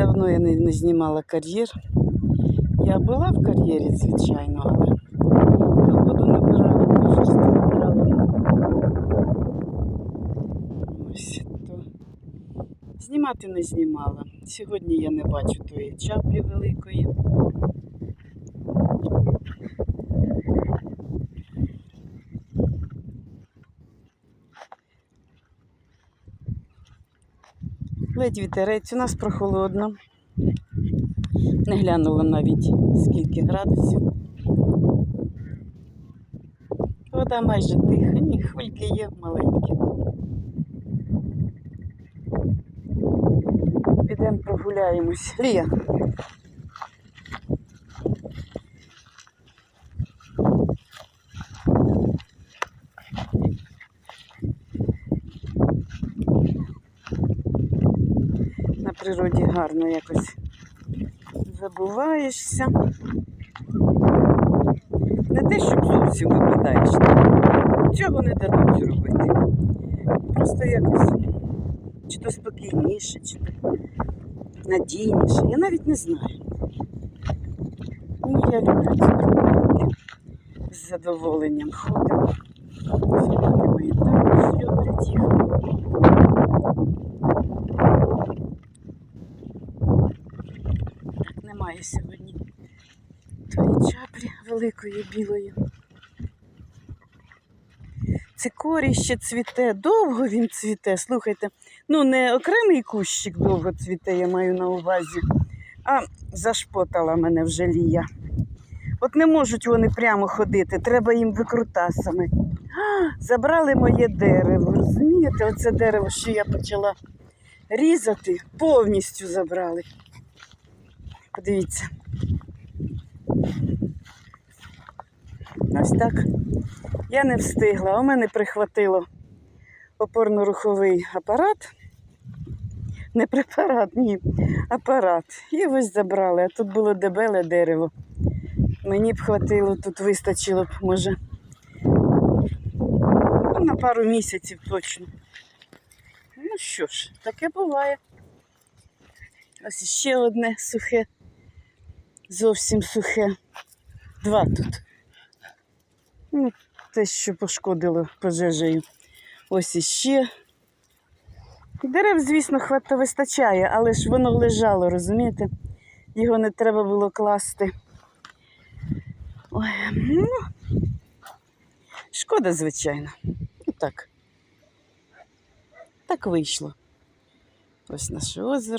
Давно я не, не знімала кар'єр. Я була в кар'єрі, звичайно, але то воду набирала, то щось набирала. Ось то. Знімати не знімала. Сьогодні я не бачу тої чаплі великої. Ледь вітерець, у нас прохолодно. Не глянула навіть скільки градусів. Вода майже тиха, ні, хвильки є маленькі. Підемо прогуляємось. Лія. Природі гарно якось забуваєшся. Не те, щоб зовсім випадаєш. Цього не дадуть робити. Просто якось чи то спокійніше, чи то надійніше. Я навіть не знаю. Ні, я люблю прогулянки. З задоволенням ходимо. Немає сьогодні тої чаплі великої білої. Цикорій ще цвіте, довго він цвіте. Слухайте, ну не окремий кущик довго цвіте, я маю на увазі, а зашпотала мене вже лія. От не можуть вони прямо ходити, треба їм викрутасами. А, забрали моє дерево. Розумієте, оце дерево, що я почала різати, повністю забрали. Подивіться. Ось так. Я не встигла. У мене прихватило опорно-руховий апарат. Не препарат, ні, апарат. І ось забрали. А тут було дебеле дерево. Мені б хватило, тут вистачило б, може. Ну, на пару місяців точно. Ну що ж, таке буває. Ось ще одне сухе, зовсім сухе. Два тут. Ну, те, що пошкодило пожежею. Ось іще. Дерев, звісно, хвата вистачає, але ж воно лежало, розумієте? Його не треба було класти. Ой, ну, шкода, звичайно. Ну так. Так вийшло. Ось наше озеро.